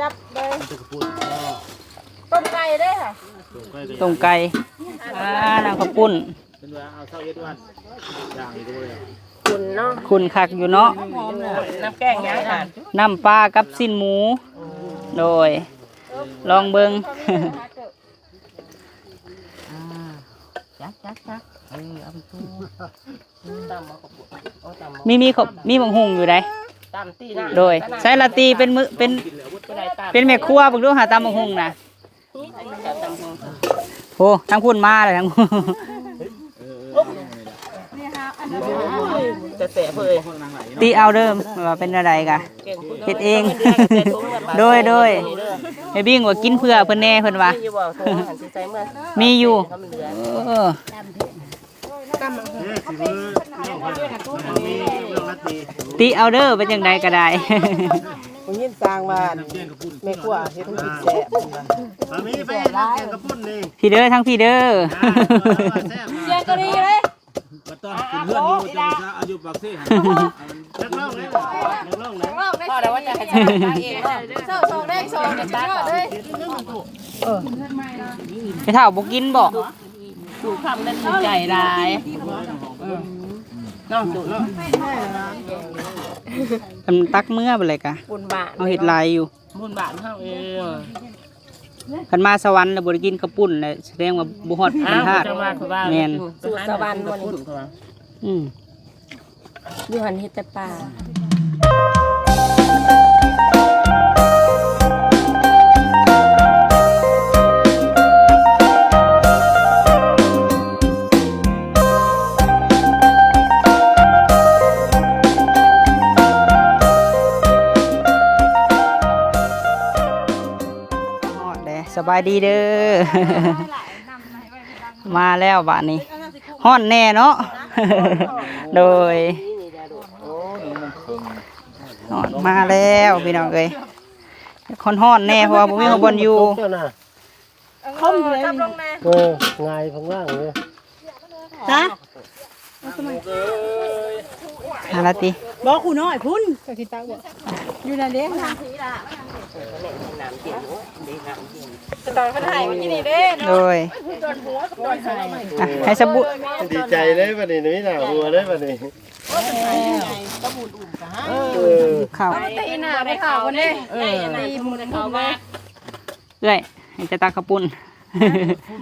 จับเลยมันจะกระปุกก็ต้มไก่ได้ค่ะส่งไปเลยตรงไก่อ่านางข้าวปุ้นเป็นว่าเอาเท่าเอ็ดวันอย่างนี้ด้วยคุณเนาะคุณคักอยู่เนาะน้ำแกงยังค่ะน้ำปลากับสิ้นหมู โดย ลองเบิงจักจักจักเออเอาไปตู้ตำมาขบโอ้ตำมามีมีขบมีบังหุงอยู่ได ตำตีหน้าโดยใช้ละตีเป็นมือเป็นก็ได้ตำเป็นแม่ครัวเบิ่งดูหาตามบังหุงนะตำหงโอ้ทั้งพุ่นมาเลยทั้งจะแสบเลยตีเอาเดิมว่าเป็นอะไรกะเก่งเฮ็ดเอง โดยโดยไอ้บิ้งว่ากินเพื่อเพิ่นแน่เพิ่นว่ามีอยู่ บ่โทรหันสิใจเมื่อมีอยู่ถ้ามันเหลือเออเนี่ยสิมือน้องคนมันมีเรื่องนาทีตีเอาเด้อเป็นจังใดก็ได้ ผมยินสร้างบ้านน้ำเชี่ยงกระปุกแม่ครัวเฮ็ดให้กินแซ่บมันมีไปน้ำเชี่ยงกระปุกนี่พี่เด้อทั้งพี่เด้อแซ่บเชียงก็ดีเลยมาต้อนกินเพื่อนอยู่จังซะอายุปากซี่นักร้องเลยนักร้องเลยพ่อเดี๋ยวว่าจะให้ฉันตาเองเศร้าโศกได้โศกจะตาก่อนเลย ไปเท่าบ่กินบ่ ถูกคำนั้นถูกใจร้ายน้องถูกน้องทำตักเมื่อไปเลยกะบุญบาทเอาเห็ดลายอยู่บุญบาทเฮาเองคันมาสวรรค์แล้วบ่ได้กินกระปุ่นเลยแสดงว่าบ่ฮอดเป็นธาตุแม่นสูตรสวรรค์วันนี้อืมอยู่หันเฮ็ดแต่ปลา สบายดีเด้อ มาแล้วบ้านนี้ฮ้อนแน่เนาะ โดยฮอดมาแล้วพี่น้องเอ้ยคนฮ้อนแน่เพราะว่าบ่มีคนบนอยู่เจ้าน่ะคมเลยจับลงแม่เออง่ายข้างล่างเลยฮะ หาละติบอกคุณน้อยพุ่นกะทิตาบ่อยู่นั่นเด้นะตอนเพิ่นให้เมื่อกี้นี่เด้โดยอะให้สบู่ดีใจเลยวันนี้นี่หน้าหัวเลยวันนี้เออข้าวตีหน้าได้ข่าววันนี้เออตีมุนเขามาเอ้ยให้จะตักกระปุ่น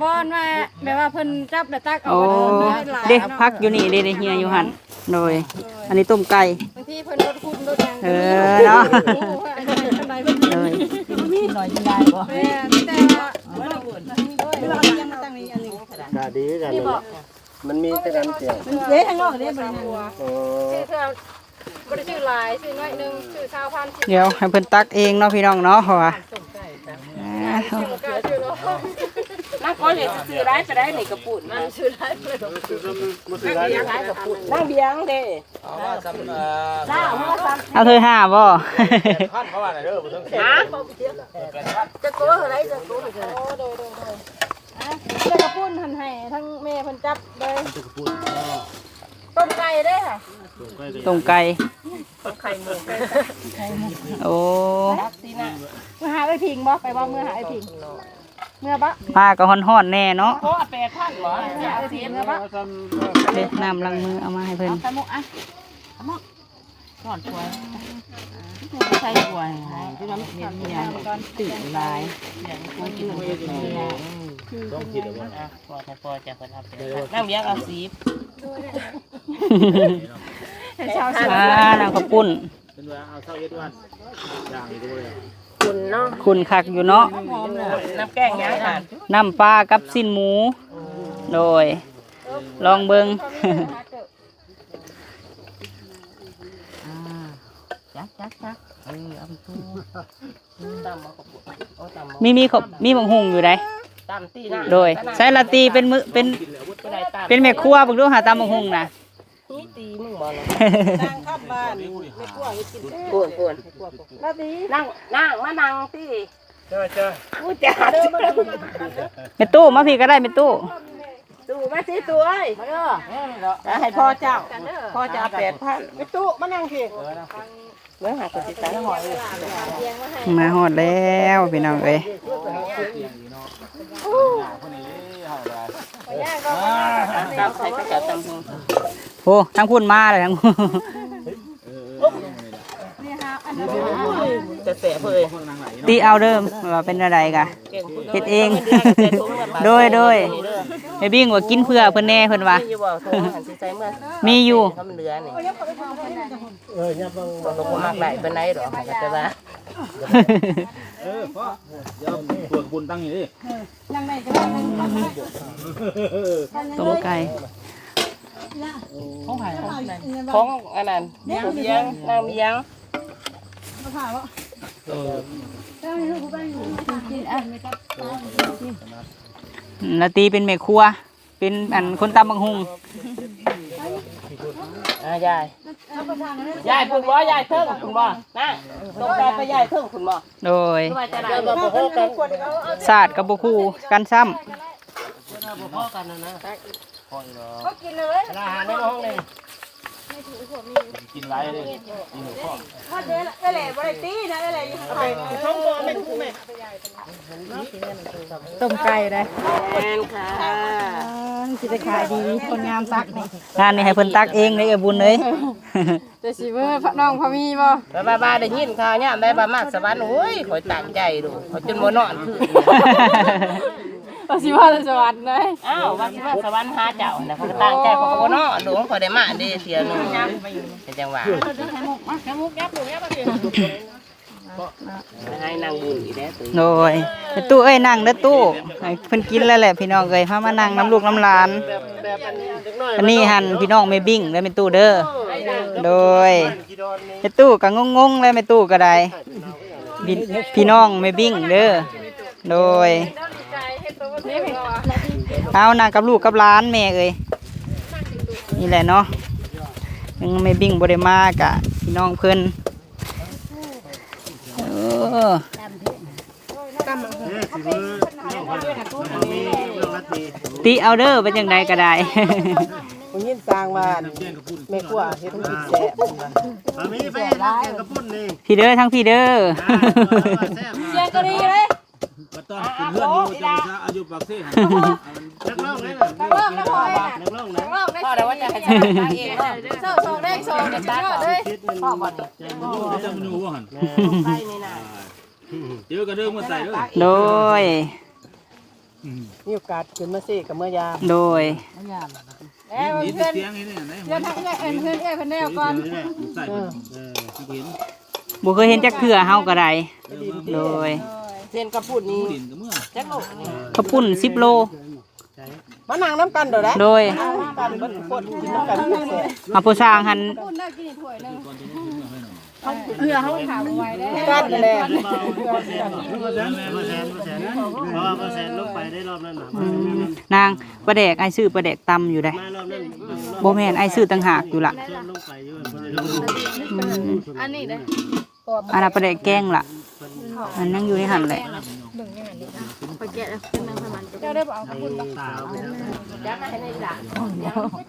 บอนว่าแบบว่าเพิ่นจับแล้วตักเอาโอ้หลายเด็กพักอยู่นี่เด็กเฮียอยู่หันโดย อันนี้ต้มไก่ บางทีเพิ่นรถคุมรถหยังเออเนาะอันนี้ทำไดเพิ่นเลยหน่อยได้บ่แม่แต่ว่าบ่ได้บุญเวลายังมาตั้งนี้อันนี้กาดีกันเลยมันมีแต่นั้นเสียงเด้ข้างนอกเด้บ่ได้นั่นโอ้ชื่อเธอบ่ได้ชื่อหลายชื่อน้อยหนึงชื่อชาวพันธุ์เดี๋ยวให้เพิ่นตักเองเนาะพี่น้องเนาะเพราะว่าอ่านั่ งก้อยเลยซื้อได้จะได้นี่กระปุกมันซื้อได้เลยกระปุกนั่งเบียงได้กระปุกนั่งเบียงเด้จ้าหัวซ้เอาเธอห้าบ่ำฮะจะโก้อะไรจะโก้อะไรโอ้โดยโดยโดยอะแล้วก็ปุ้นหันให้ทั้งแม่เพิ่นจับเลยจะกระปุกก็ต้มไก่เด้ค่ะส่งไปเลยต้มไก่ไข่หมูโอ้ซีน่ะมื่อหาไอ้พิงบ่ไปบ่เมื่อหาไอ้พิง เมื่อบ่มาก็ฮ้อนๆแน่เนาะโอ้แปดพันเหรอเมื่อหาไอ้พิงเมื่อบ่เด็ดน้ำล้างมือเอามาให้เพิ่นสมุกอะสมุกก่อนป่วยใส่ป่วยที่น้ำเมียนเมียนตื่นลายมันกินเยอะต้องคิดเอาไว้อะพอถ้าพอจะคนทำนั่งเบียงเอาสีชาวอ่านางข้าวปุ้นเป็นว่าเอาเท่าเอ็ดวันอย่างนี้ด้วย คุณเนาะคุณคักอยู่เนาะน้ำแกงยังค่ะน้ำปลากับสิ้นหมู โดย ลองเบิงจักจักจักเออเอาไปตู้ตำมาขบโอ้ตำมีมีขบมีบังหุงอยู่ไดตำตีหน้าโดยใช้ละตีเป็นมือเป็นก็ได้ตำเป็นแม่ครัวเบิ่งดูหาตามบังหุงนะ นี่ตีมึงบ่เลยตั้งข้ามบ้านไม่กลัวให้กินปวนปวนลาตีนั่งนั่งมานั่งสิจ้าจ้ากูจะหาตู้แม่ตู้มาพี่ก็ได้แม่ตู้ตู้มาสิตู้เอ้ยมาเด้อให้พ่อเจ้าพ่อจะเอาแปดพันไปตู้มานั่งสิมื่อหาคนติดตามหอยมาฮอดแล้วพี่น้องเอ้ยกับใส่กระจับตำหู โอ้ทั้งพุ่นมาเลยทั้งจะเสียเพื่อตีเอาเดิมว่าเป็นอะไรกะเก่งพูดเฮ็ดเอง โดยโดยไอ้บิ่งว่ากินเพื่อเพิ่นแน่เพิ่นว่าอยู่บ่โทรหันสิใจเมื่อมีอยู่ถ้ามันเหลือนี่เออยับบังบ่ต้องมากได้เป็นไรหรอกก็จะว่าเออพ่อเดี๋ยวปวดบุญตั้งอยู่ดิต้มไก่ ของอันนั้นเมียงนางเมียงแล้วตีเป็นแม่ครัว เป็นอันคนตำบักหุงอ่ายายยายคุณบ่ยายเทิงคุณบ่นะตรงใจไปยายเทิงคุณบ่โดยสบายใจได้เราบ่พอกันศาสตร์กับบ่คู่กันซ้ำบ่ พอกันนะนะก็กินเลยอาหารในห้องนี่กินไรเลยกินหัวข้อว่าเจ๊ละเอ้ยแหละบ่ได้ตีนะเอ้ยแหละอยู่ข้างในห้องบ่แม่นคู่แม่ต้มไก่ได้แม่นค่ะสิได้ขายดีคนงามตักนี่งานนี้ให้เพิ่นตักเองเลยเอ้ยบุญเลยแต่สิเมื่อน้องพะมีบ่บ้าบ้าบ้าได้ยินข่าวเนี่ยได้บ้ามากสวรรค์โอ้ยข่อยตั้งใจดูข่อยจนบ่นอนคือ ว่าสิว่าสวรรค์เลย อ้าวว่าสิมาสวรรค์หาเจ้าน่ะข่อยก็ตั้งใจข่อยก็บ่นอนดูข่อยได้มาเด้เที่ยหนึงเป็นจังหวะให้นางบุญอีกแล้วตัวโดยแต่ตู้เอ้ยนั่งเด้อตู้ให้เพิ่นกินแล้วแหละพี่น้องเอ้ยพามานั่งน้ำลูกน้ำหลานแบบอันนี้เด็กน้อยอันนี้หันพี่น้องไม่บิ่งแล้วเป็นตู้เด้อ โดยกี่ดอนนี่แม่ตู้ก็งงๆแล้วแม่ตู้ก็ได้พี่พี่น้องไม่บิ่งเด้อ โดย เอานางกับลูกกับหล้านแม่เอ้ยนี่แหละเนาะยังไม่บิ่งบ่ได้มากะพี่น้องเพิ่นเออเด้อสิเบิ่งน้องคนนี้น้องรัตนีตีเอาเด้อเป็นจังใดก็ได้ผมยินสร้างว่าแย่งกับปุ่นแม่ครัวเฮ็ดให้กินแซ่บมามีไปแกงกระปุ้นนี่พี่เด้อทั้งพี่เด้อแซ่บเสียงก็ดีเลยมาต้ อนกินเพื่อนอยู่จ้าชาอายุปากเซ่นักร้องเลยนะนักร้องนะพ่อนักร้องนะรอบได้พ่อได้ว่าจะให้ฉันตั้งเองเนาะเศร้าโศกได้โศกได้ตัดเลยคิดมันพ่อบ่ได้เจ้ามันอยู่ว่าหันไปนี่น่ะเดี๋ยวก็เดิมมาใส่ด้วยโดยมีโอกาสขึ้นมาสิกับเมื่อยาโดยแล้วนี่เพื่อนเสียงนี่นี่เพื่อนทั้งเอ้ยเพื่อนเอ้ยเพื่อนแนวก่อนใส่ออเห็นบ่เคยเห็นจักเทื่อเฮาก็ได้โดย เส้นกระปุ่นนี่ดินกับเมื่อจักโลกนี่ข้าวปุ้น10โล มานั่งน้ำกันเด้อนะโดยกันเบิดคนกินน้ำกันกินแซ่บมาผู้สร้างหันกันแหละมาแสนมาแสนมาแสนเพราะว่ามาแสนลงไปได้รอบนั้นนะนางปลาแดกไอ้ซื้อปลาแดกตำอยู่ได้มารอบนั้นบ่แม่นไอ้ซื้อต่างหากอยู่ล่ะเชื่อมลงไปอยู่ลงอันนี้เด้ออันนั้นปลาแดกแกงล่ะ อันนั่งอยู่ในหันแหละเจ้าได้บ่เอาขอบคุณบ่สาว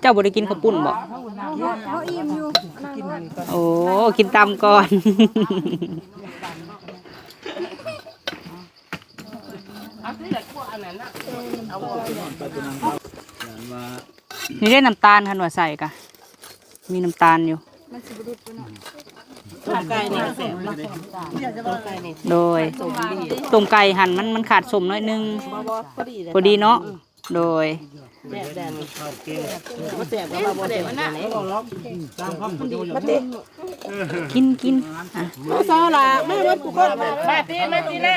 เจ้าบ่ได้กินข้าวปุ้นบ่เขาอิ่มอยู่โอ้กินตำก่อนเอาที่ละพวกอันนั้นน่ะเอาบ่ว่านี่ได้น้ำตาลคันว่าใส่กะมีน้ำตาลอยู่ ต้มไก่นี่ก็แซ่บเนาะต้มไก่นี่โดยต้มไก่หั่นมันมันขาดสมน้อยนึงบ่บ่พอดีเลยพอดีเนาะโดยแซ่บแดนนี่ข้าวเก่งบ่แซ่บก็มาบ่แซ่บอันนั้นตามคำพูดมากินกินอะซอล่ะแม่เบิดกูคนมามาตีมาตีนะ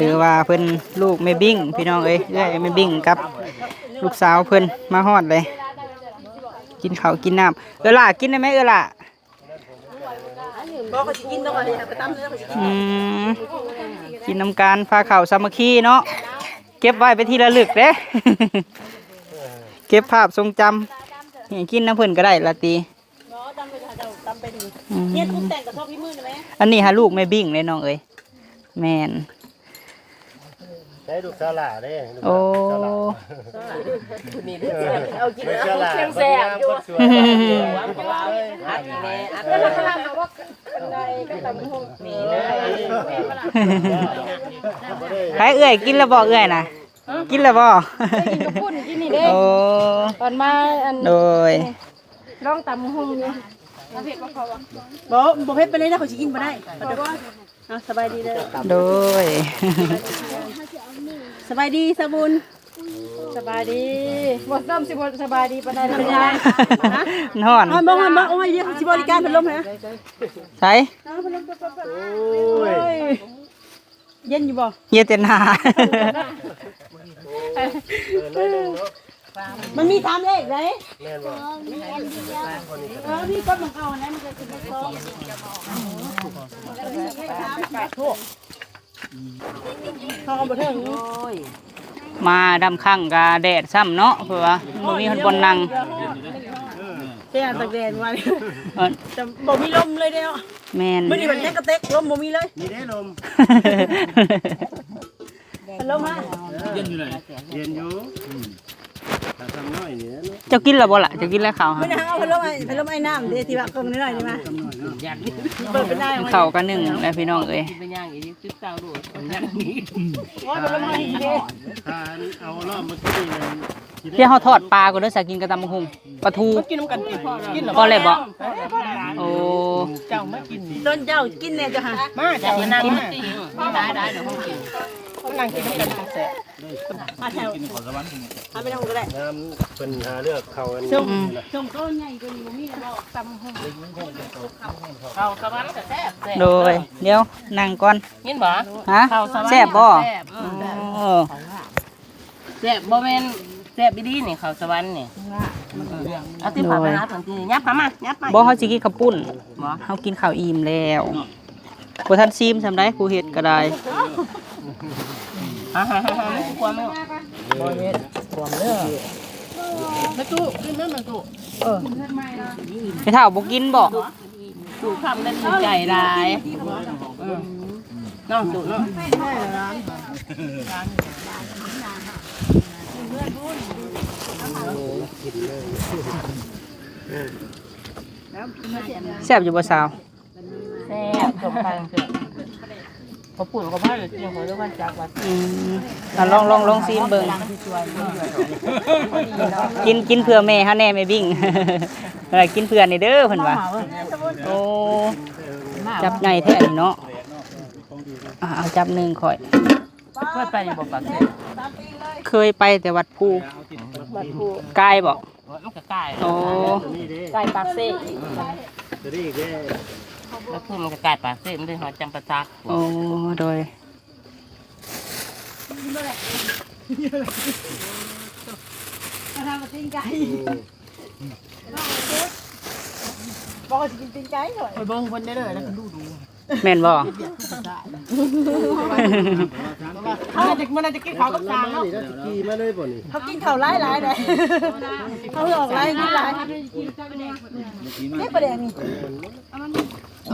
ถือว่าเพิ่นลูกแม่บิ้งพี่น้องเอ้ยเอ้ยแม่บิ้งกับ ลูกสาวเพิ่นมาฮอดเลย กินข้าวกินน้ำเออล่ะกินได้ไหมเออล่ะ บ่ก็สิกินต้องอะไรไปตำเนื้อก็สิอืมกินน้ำการพาเข่าวสามัคคีเนาะเก็บไว้ไปนที่ระลึกเด้ เก็บภาพทรงจำเนี่กินน้ำเพิ่นก็ได้ละตีอืมเนี่ยคุณแต่งกับชอบพี่มือได้ไหมอันนี้ฮะลูกแม่บิ่งเลยน้องเอ้ยแมน ใช้ลูกสาวหล่าเด้ลูกโอ้สาวหล่า นี่เด้อเอากินลูกเอาสาวหล่าเชียงคนแซ่งาบมอยู่คนสวยอัดแม่อัดแล้วข้างมาว่าในก็ตำหงนี่เลยแม่บ่ล่ะใครเอื้อยกินแล้วบ่เอื้อยน่ะกินแล้วบ่กินกระปุ้นกินนี่เด้โอ้ตอนมาอันโดยลองตำหงอยู่บ่เผ็ดบ่พอบ่บ่บ่เผ็ดไปเลยนะเขาสิกินบ่ได้ เอาสบายดีเด้อโดย สบายดีสบุญสบายดีบ่ซ้ำสิบ่สบายดีปานใดเลยเป็นยังไงฮะนอนอ๋อบ่บ่บ่โอ้ยเดี๋ยวสิบริการพัดลมนะใส่โอ้ยเย็นอยู่บ่เฮียเต็นหาเออน้อยหนึงเนาะ มันมีสามเลขไหนแม่นบ่เออพี่ก็มันเอานะมันจะสิบสองเขาเอาบ่ถึงมาดำข้างกาแดดซ้ำเนาะเพื่อว่าบ่มีคนบนนั่งเจ้าตะแกรงวันเอิ้นแต่บ่มีลมเลยเด้อแม่นมื้อนี้มันแค่กระเตกลมบ่มีเลยมีได้ลมพัดลมฮะเย็นอยู่ไหนเย็นอยู่ถ้า ทำน้อยนี่นะเนาะเจ้ากินแล้วบ่ล่ะเจ้ากินแล้วข้าวมื้อฮะนี้เอาพัดลมไอ้พัดลมไอ้น้ำเด้ที่ว่ากงนิดหน่อยนี่มาเปิดเป็นได้ไหมข้าวกันหนึ่งแล้วพี่น้องเอ้ยว่าพัดลมไอ้เด้ถ้าเอารอบเมื่อกี้นี่สิได้เดี๋ยวเฮาทอดปลาก่อนเด้อสากินกับตำบักหุ่งปลาทู กินน้ำกันติกินพอเลยบ่ โอ้ต้นเจ้ากินแน่จ้ะฮะมาเจ้านั่งมาได้ได้เดี๋ยวเขากิน นั่งกินกันแซ่บมาแถวกินขอสวรรค์ทำไปทำก็ได้น้ำเป็นหาเลือกเขาอันนี้ส่งส่งต้นใหญ่กว่านี้บ่มีแล้วตำหงเอาสวรรค์ก็แซ่บโดยเดี๋ยวนั่งก่อนยินบ่ฮะแซ่บบ่โอ้แซ่บบ่แม่นแซ่บดีนี่ข้าวสวรรค์นี่เอาที่ปากนะตรงที่ยับมามายับมาบ่เฮาสิกินข้าวปุ้นบ่เฮากินข้าวอิ่มแล้วบ่ทันซีมซำได้กูเฮ็ดก็ได้ ฮ่าฮ่าฮ่าฮ่าความไม่บ่เฮ็ดความเด้อแม่ตู้กินแม่แม่ตู้ไปเฒ่าบ่กินบ่ตู้คำได้ถูกใจหลายน้องตู้น้องแซ่บอยู่บ่สาวแซ่บสมพันธ์คือ เขาปุ่นเขาบ้านเลยจริงเขาเรียกว่าจากวัดอืมอะลองลองลองซีมเบิ่งกินกินเพื่อแม่เฮาแน่แม่บิ่ง เออกินเพื่อนี่เด้อเพิ่นว่าโอ้จับใหญ่แท้นี่เนาะอะเอาจับหนึงข่อย เพื่อไปอยู่บ่ปากเสเคยไปแต่วัดภูวัดภูกายบ่มันก็ใกล้โอ้ตัวนี้เด้ใกล้ปากเสตัวนี้อีกเด้ แล้วคือมันก็ใกล้ปากเสมันเลยหอจำปาจักโอ้โดยมาทำกับปิ้งไก่บอกว่าจะกินตีนไก่หน่อยไปเบิ่งคนได้เลยแล้วก็ดูดูแม่นบ่เขาจะมันจะกินข้าวกับจางนี่แล้วสิขี่มาเลยบ่นี่เขากินข้าวหลายหลายเลยเขาออกหลายกินหลายนี่ประเด็นนี่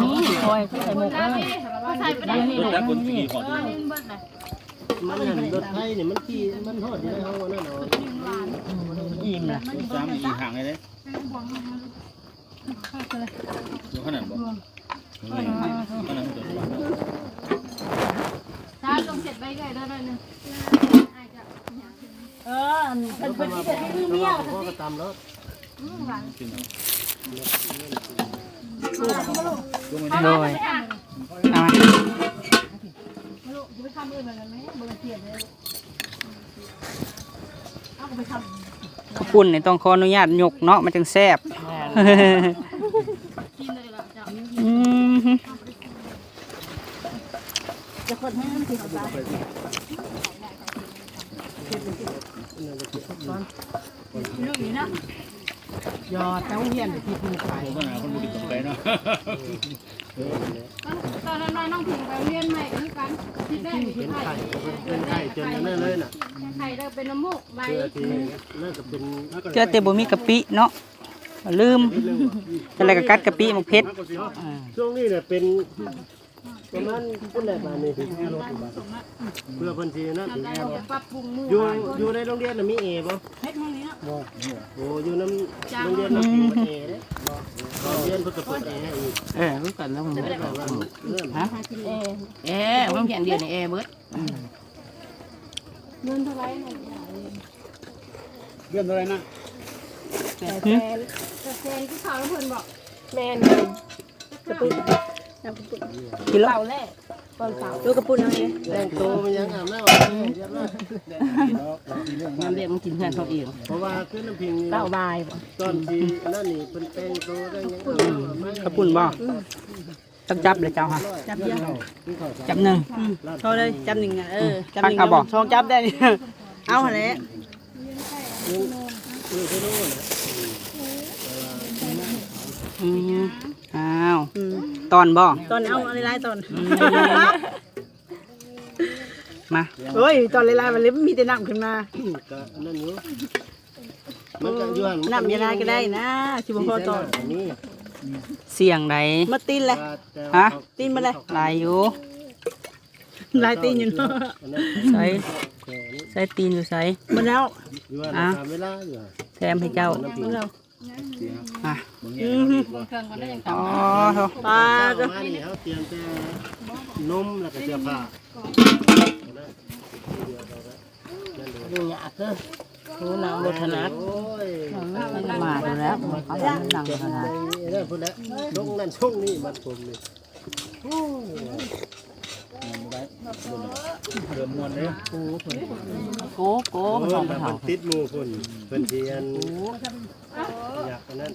นี่คอยใส่หมกเลยแล้วคนขี่ขอดูมันนั่นรถไทยนี่มันขี่มันฮอดอยู่ในเฮาอันนั่นเนาะอิ่มละสามอีกห่างเลยเด้ดูขนาดบ่ขนาดตัวสวรรค์ถ้าลงเสร็จไปไก่ได้หน่อยนึงเออเป็นเป็นที่เป็นเมียพ่อก็ตามรถ โดยเอามาคุณนี่ต้องขออนุญาตยกเนาะมันจังแซ่บอืม ยอดเต้าเฮียนที่พูไปผมก็หาคนบุรีตกไปเนาะตอนนั้นน้องผิงไปเรียนใหม่คือกันที่ได้เป็นไข่เป็นไข่จนนั่นเลยน่ะไข่ได้เป็นน้ำมูกใบเพื่อที่น่าเป็นเจอแต่บ่มีกะปิเนาะลืมอะไรก็กัดกะปิหมกเพชรช่วงนี้เนี่ยเป็น ประมาณพุ่นแหละบ้านนี้ถึงแอร์รถอยู่บ้านเพื่อเพิ่นสินะถึงแอร์รถปรับปรุงมืออยู่อยู่ในโรงเรียนน่ะมีเอบ่บ่โอ้อยู่น้ำโรงเรียนน้ำผิวเอเด้บ่โรงเรียนเพิ่นก็เปิดเอให้อีกเออรู้กันแล้วผมไม่ได้บอกเรื่องฮะเอ๊ะผมเขียนเดียวนี่เอ๊ะเบิดเงินเท่าไหร่เนี่ยเรื่องอะไรนะแต่แฟนแต่แฟนที่เขาแล้วเพิ่นบอกแม่นกระปุ กกินแล้วเต่าแรกตอนเต่าดูกระปุนเอาเองแต่งตัวมันยังอาบน้ำอาบน้ำเรียบร้อยน้ำเด็กมันกินเพื่อนเขาเองเพราะว่าคือน้ำพิงนี่เต้าบายบ่ตอนที่นั่นนี่เป็นแต่งตัวได้ยังอาบน้ำอาบน้ำกระปุนบ่ต้องจับเลยเจ้าค่ะจับเดียวจับหนึ่งโทรเลยจำหนึ่งอะเออจำหพักนึ่งเอาบ่ช่องจับได้นี่เอาหั่นแหละคือที่โน่นน่ะอืม อ้าวอืมตอนบ่ตอนเอาอะไรไล่ตอนมาโอ้ยตอนไล่ๆมันเลยมีแต่น้ำขึ้นมาก็นั่นอยู่มันก็อยู่หันน้ำยาลายก็ได้นะชิบพอตอนอันนี้เสียงใดมาตีนเลยแต่ฮะตีนมาเลยลายอยู่ลายตีนอยู่เนาะอันนั้นใส่แค่นี้ใส่ตีนอยู่ใส่มันแล้วอยู่หันอะตามเวลาอยู่หันแถมให้เจ้ามันแล้วอะอืมอ๋อปลาเช้าก็มานี่เขาเตรียมแต่นมแล้วก็เสื้อผ้าดูยาคือดูนางบทนัดโอ้ยมันก็มาดูแล้วเขาหนังหนังขนาดเรื่องพวกนั้นลงนั่นช่วงนี้มันผมนี่เริ่มมวนเลยโก้โก้มันโอ้ของติดมู่คนเพิ่นเทียน อยากอันนั้น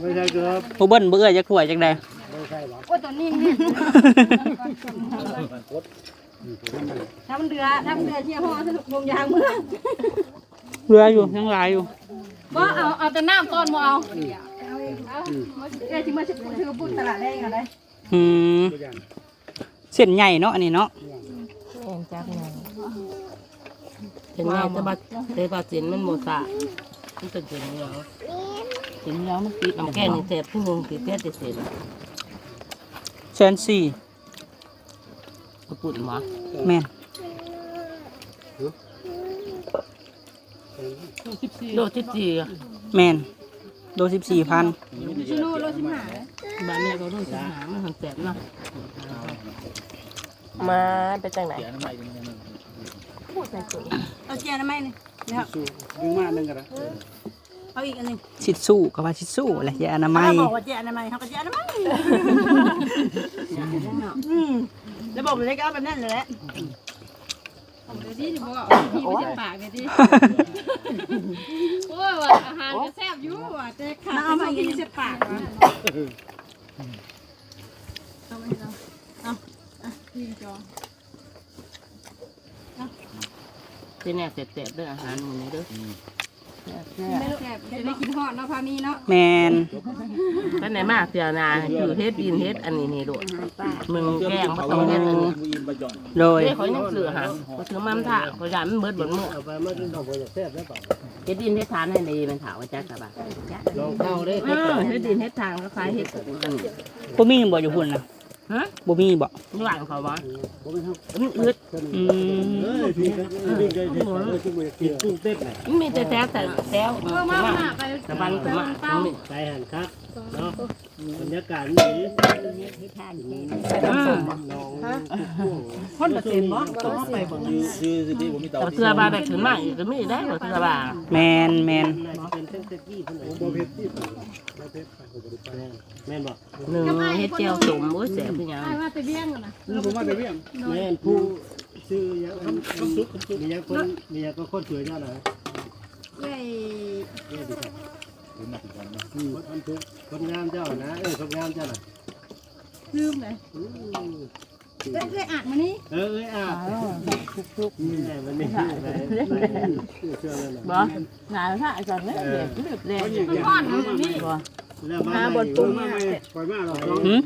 ไม่ใช่ครับผู้เบิ้ลเบื่อจะขวยจังใดไม่ใช่หรอกโอ้ตัวนี้เนี่ยถ้ามันเดือถ้ามันเดือเชี่ยห่อสนุกวงยางมือเบื่ออยู่ยังหลายอยู่บ่เอาเอาแต่น้ำต้นบ่เอาเอาเอ้ยที่มาสิถือบุญตลาดแดงอะไรอืมเส้นใหญ่เนาะอันนี้เนาะเอ็นจักหน่อย เห็นไงแต่บัดแต่บัดสินมันโมซามันเป็นสินเหนียวสินเหนียวมันติดน้ำแก้นี่แสบที่มึงติดแท้ติดเศษแสนสี่กระปุ่นหมาแม่นโลจิบจีอะแม่นโดสิบสี่พันชิโน่โลชิมหาบ้านนี้ก็รู้สึกหามันหันแสบเนาะมาไปจังไหน เอาเจียนะไหมนี่นะครับดึงมาหนึ่งกันนะเอาอีกอันหนึงชิดสู้กับว่าชิดสู้แหละยาอนามัเขายบอกว่าเจียนะไหมเขาก็เจียนะไหมอืมแล้วบอกเลยก็เอาแบบนั้นเลยแหละเดี๋ยวดิบ่พี่ไปสิปากเดี๋ยวดิโอ้ยว่าอาหารก็แซ่บอยู่ว่ะแต่ขาดเอามากินเสียปากว่ะที่เนี่ ยแสบๆเด้ออาหารหมื้นี้เด้อไม่รู้แซ่บจะได้กินฮอดเนาะพามีเนาะแมนก็ไหนมากเสียนาคือเฮ็ดดินเฮ็ดอันนี้นี่โดดมึงแกล้งบ่ต้องเฮ็ดอันนี้ยินประจอนโดยเด้เขายังซื้อหาบ่ซื้อมามันถ่าเขายานมันเบิดเบนมื้อเอาไปมากินดอกบัวจากแซ่บแล้วเปล่าเฮ็ดดินเฮ็ดทานให้ดีมันถาวว่าจักกะบ่าลองเข้าได้เออเฮ็ดดินเฮ็ดทางก็คล้ายเฮ็ดอันนี้บ่มีบ่อยู่พุ่นนะ ฮะบ่มีบ่หลังเขาบ่มันอึดอืมเอ้ยพี่ก็พี่ก็เห็นว่าที่มือกินกุ้งเต้นน่ะมันมีแต่แซ่บแต่แซ่บเออมามาไป ตะบันตะมามันมีใจหันครับเนาะ บรรยากาศนี้อืมน้องคนเปอร์เซ็นต์บ่ต้องไปบ่ชื่อสิที่ผมมีเตาแต่เสื้อบาได้ขึ้นมาอีกก็มีได้บ่เสื้อบาแมนแมนเป็นเส้นเซ็กกี้คนไหนโบเพชรที่โบเพชรแม่นบอกหนึ่งเฮ็ดเจียวสมโอ้ยแซ่บคือหยังไปว่าไปเบี้ยงก่อนนะผมมาแต่เวียงแม่นผู้ชื่อยังคำคำซุกมียังคนมียังก็คนสวยเจ้าหน่อยเอ้ย เอ้ยดิครับอืมคนทุกคนงามเจ้านะ เอ้ยคนงามเจ้าน่ะลืมเลยอืมเอ้ยเอ้ยอ่านมานี่เออเอ้ยอะนี่แหละมันนี่ไปไปเชื่อเลยนะบ่งานถ้าจอนเด้เด็กเลือบแดงมันอ่อนมานี่แล้วมาบนปุ่มมาปล่อยมาหรอกหืม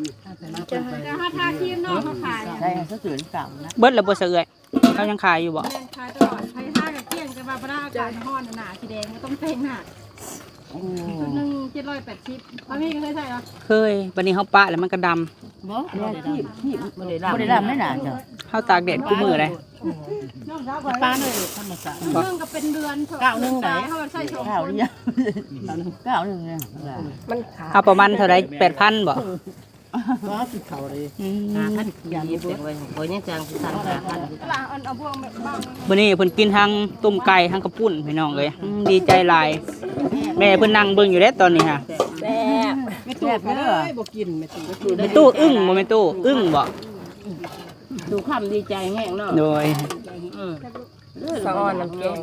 จะหาทาครีมนาะเขาขายอะได้ซะสืนเก่านะเบิดแล้วบ่เสือยเขายังขายอยู่บ่ขายตลอดใครท่ากับเกี้ยงจะมาปลาอากาศห้อนหนาสีแดงก็ต้องเต็งหนา ชุดหนึ่งเจ็ดร้อยแปดสิบพ่อพี่ก็เคยใส่เหรอเคยบัดนี้เฮาปะแล้วมันก็ดำบ่บ่ได้ดำบ่ได้ดำไม่นานจ้ะเฮาตากแดดกูมือเลยปลาเลยธรรมศาสตร์เรื่องก็เป็นเดือนเถอะเก้าหนึ่งไหนเขาใส่สองเก้าคนเนี่ยเก้าหนึ่งเนี่ยมันขาดเอาประมาณเท่าไร8,000บ่ ฟ้าสิเขาเลยอืมหาพันยาเย็บไว้โอ้ยยังจางสิสั่นหาพันตลาดเอาพวกบางมื้อนี้เพิ่นกินทั้งต้มไก่ทั้งกระปุ้นพี่น้องเอ้ยอืมดีใจหลาย แม่เพิ่นนั่งเบิ่งอยู่เด้ตอนนี้ฮะแซ่บไม่ถูกเลยบ่กินไม่ถูกแม่ตู้อึ้งบ่แม่ตู้อึ้งบ่ดูความดีใจแห้งเนาะโดยสะออนน้ำแกง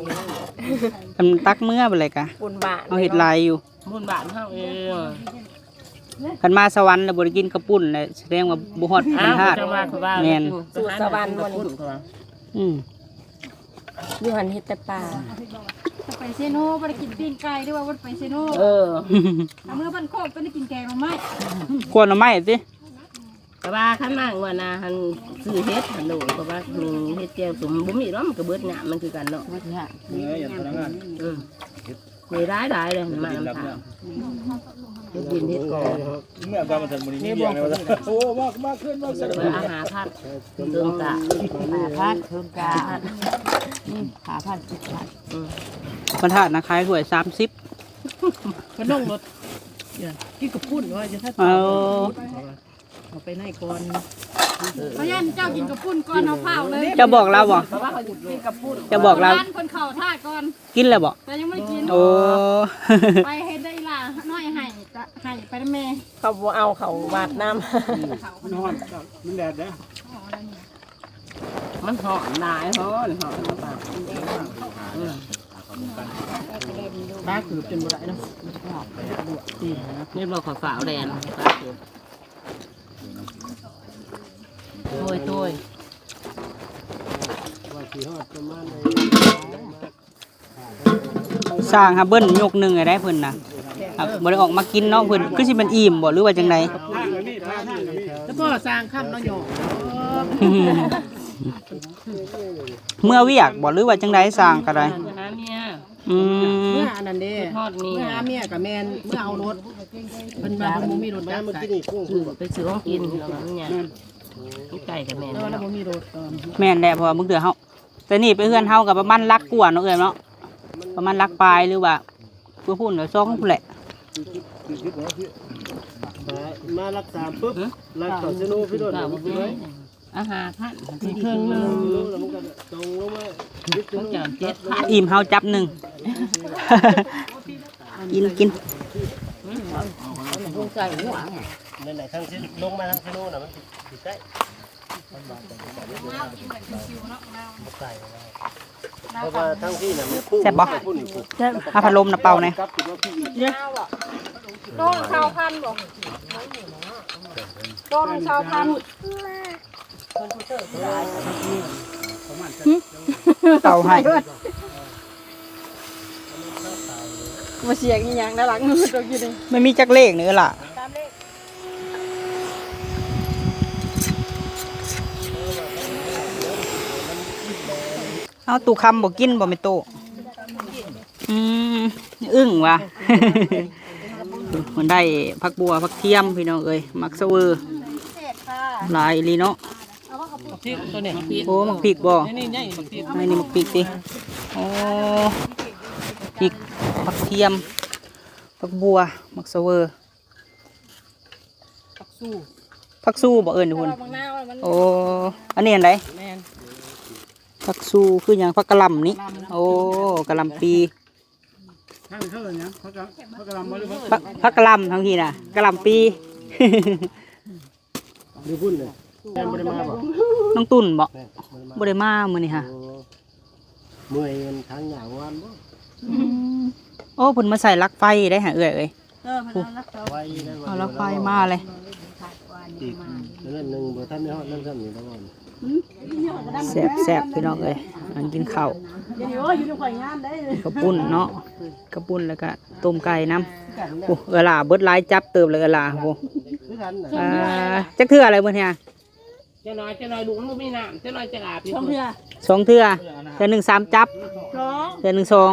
ทำตักเมื่อไปเลยกะบุญบาทเอาเห็ดลายอยู่บุญบาทเฮาเอง คันมาสวรรค์แล้วบ่ได้กินกระปุ้นเลยแสดงว่าบ่ฮอดอ้าพันวธาตุจะว่าเขาว่าแม่น สูตรสวรรค์มันอืมอยู่หันเฮ็ดแต่ปลาจะไปเซโน่ไปกินปิ้งไก่ด้วยว่าวันไปเซโน่เออเอาเมื่อบันโคกไปได้กินแกงมาไหมกวนเอาไม้สิแต่ว่าคันมากว่านาหันซื้อเฮ็ดหันโดดเพราะว่าคือเฮ็ดแก้วสมบ่มีหรอกมันก็เบิดหน้ามันคือกันเนาะเนื้ออย่างพนักงานอืม มีร้ายหลายเลยมาน้ำทางเฮ็ดดินเฮ็ดก่อนเมื่อการมาถึงมื้อนี้มีเบียร์แล้วโอ้มากมากขึ้นมากขึ้นเพื่ออาหารพัดเติมตาพัดเติมกาหาพัดสิบพัดพันธาตุนะขายถ้วย30ก็น้องรถกินกับพุ่นว่าจะถ้า เอาเอาไปในก่อนเพราะยันเจ้ากินกับปุ้นก่อนเอาเผาเลยจะบอกเราบ่เพราะว่าเขาหยุดกินกับพูดจะบอกเราร้านคนเข่าท่าก่อน กินแล้วบ่แต่ยังไม่ได้กิน โอ้ ไปเฮ็ดได้ล่ะน้อยให้จะให้ไปได้แม่เขาบ่เอาเขาวาดน้มันฮ้อนมันแดดเด้อำมันหอนหลายหอนหอนมาปากบ้าคือจนบ่ได้เนาะนี่บอกขอฝาวแดนปลาคือ โต้ยโต้ยว่าสิฮอดประมาณในสร้างฮะเบิ้นยกหนึงให้ได้เพิ่นน่ะอะบ่ได้ออกมากินเนาะเพิ่นคือสิมันอิ่มบ่หรือว่าจังไดทางนี้ทางนี้แล้วก็สร้างข้ามน้องหยอกเมื่อเวียกบ่หรือว่าจังไดสร้างก็ได้หาเมียอืมเมื่ออันนั้นเด้ทอดเมียเมื่ออาเมียกับแมนเมื่อเอารถเพิ่นมาเพิ่นบ่มีรถแม่จักเมื่อรกี้นี่กุ้งซื้อไปซื้อของกินแล้วก็เนี่ย นี่ไก่กับแม่แล้วเราเนาะบ่มีรถตอนแม่นแหละเพราะว่ามึงเดือเฮาแต่นี่ไปเฮือนเฮากับประมาณลักกว่าเนาะเอ้ยเนาะประมาณลักปลายหรือว่าเพื่อพูดเดี๋ยวซองพู้นแหละมารักษาปุ๊บรักษาสนุพี่โดนก็บ่พี่มีไว้อาหารพันที่เครื่องนึงรู้แล้วมันก็ตรงลงมายึดต้องจานเจ็ดพันอิ่มเฮาจับหนึ่ง กินกินต้องใส่หัวในไหนทางที่ลงมาทางสนุน่ะมัน สิใกล้เพราะว่าทางที่น่ะมันคู่แซ่บบ่ คู่นี่คู่ถ้าพัดลมน่ะเป่าแน่ครับถือว่าพี่โดนชาวพันธุ์บ่โดนชาวพันธุ์เป่าให้มาเสียงอีหยังด้านหลังมันตกอยู่นี่ไม่มีจักเลขเนื้อล่ะ เอาตู่คำบ่กินบ่ไม่ตู้อืมอึ้งว่ะมันได้ผักบัวผักเทียมพี่น้องเอ้ยมักเสวอเศษค่ะหลายอีหลีเนาะที่ตัวเนี้โอ้มักพริกบ่นี่ใหญ่บักติดไอ้นี่มักพริกติโอ้พริกผักเทียมผักบัวมักเสวอปักสู้ผักสู้บ่เอิ้นทุกคนบางนาวมันโอ้อันนี้อันไหนแม่น ผักสู้คืออย่างผักกะหล่ำนี่โอ้กะหล่ำปีทางเข้าเลยนะเขาจะเขากำลังมาหรือว่าผักผักกะหล่ำทั้งทีน่ะกะหล่ำปีดูพุ่นเลยแม่บ่ได้มาบ่น้องตุ่นบ่แม่บ่ได้มาบ่ได้มามื้อนี้ค่ะโอ้เมื่อยมันทางหยางวานบ่โอ้เพิ่นมาใส่ลักไฟได้หาเอ้อยเอ้ยเออมันรักเราไว้ได้เอาลักไฟมาเลยอีกนั่นหนึงบ่ทันได้ฮอดนั่นซ้ํนี่แล้วก่อน แซ่บแซ่บพี่น้องเอ้ยอันกินข้าวเดี๋ยวนี้โอ้ยอยู่ในข่อยงานได้เลยกระปุ้นเนาะกระปุ้นแล้วก็ต้มไก่น้ำโอ้เออล่ะเบิดหลายจับเติมเลยเออล่ะโอ้คือกันน่ะอ่าจักเทื่ออะไรมื้อนี้เจ้าน้อยเจ้าน้อยลุงมันไม่น้ำเจ้าน้อยจะอาบอยู่ช่องเพื่อสองเทื่อเทื่อหนึ่งสามจับสองเทื่อหนึ่งสอง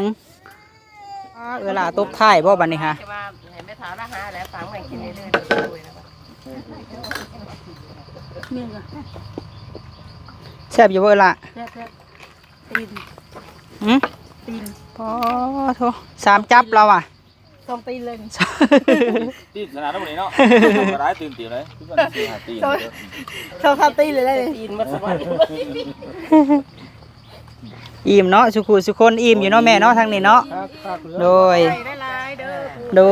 เอาเวลาตบท้ายบ่บัดนี้ฮะจะมาเห็นแม่ถามราคาแล้วฟังมันกินเรื่อยๆด้วยนะ แซ่บอยู่บ่เวลาแซ่บตีนหืมตีนพอโทสามจับเราอะสองตีนเลยตีขนาดนั้นหมดเลยเนาะร้ายตื่นตื่นเลยทุกคนสี่หาตีนสองสามตีนเลยเลยกินมาสมัยอิ่มเนาะสุขุสุคนอิ่มอยู่เนาะแม่เนาะทางนี้เนาะโดยได้หลายเด้อโด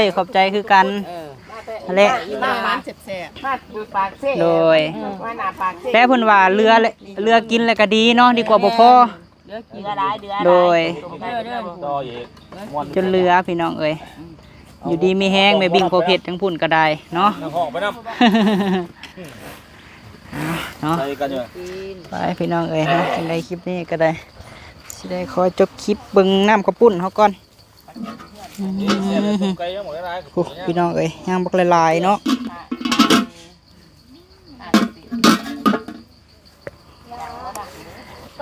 ยขอบใจคือกันนั่น แหละมาหวานแซ่บมาดูปากเซ่โดยมาหน้าปากเซ่แต่เพิ่นว่าเรือเลยเรือกินแล้วก็ดีเนาะดีกว่าบ่พอ เดือกินอะไรเดือโดยเดือเดือต่อเอกมวนจนเรือพี่น้องเอ้ยอยู่ดีมีแห้งแม่บิ่งพอเผ็ดทั้งพุ่นก็ได้เนาะ นั่งห้องไปน้เนาะำใส่กันอยู่ไปพี่น้องเอ้ยเนาะจังไดคลิปนี้ก็ได้สิได้ขอจบคลิปเบิ่งน้ำกระปุ่นเขาก่อน อืมไก่ยังหมดร้ายโอ้พี่น้องเอ้ยย่างบักลายๆเนาะ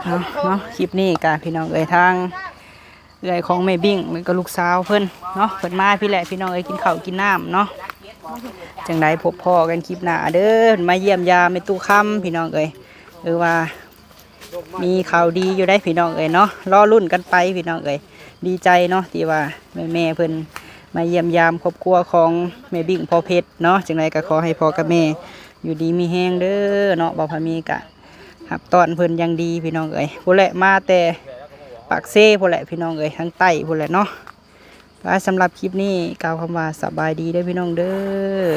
เนาะเนาะคลิปนี้กะพี่น้องเอ้ยทางเอ้ยของแม่บิ่งมันก็ลูกสาวเพิ่นเนาะเพิ่นมาพี่แหละพี่น้องเอ้ยกินข้าวกินน้ำเนาะจังไดพบพ่อกันคลิปหน้าเด้อมาเยี่ยมยามในตู้คำพี่น้องเอ้ยเออว่า มีข่าวดีอยู่ได้พี่น้องเอ้ยเนาะรอรุ่นกันไปพี่น้องเอ้ย ดีใจเนาะที่ว่าแม่แม่เพิ่นมาเยี่ยมยามครอบครัวของแม่บิ่งพ่อเพชรเนาะจังไรก็ขอให้พ่อกับแม่อยู่ดีมีแห้งเด้อเนาะบ่พามีกะหับตอนเพิ่นยังดีพี่น้องเอ้ยผู้แหละมาแต่ปากเซ่ผู้แหละพี่น้องเอ้ยทั้งใต้ผู้แหละเนาะว่าสำหรับคลิปนี้กล่าวคำว่าสบายดีเด้พี่น้องเด้อ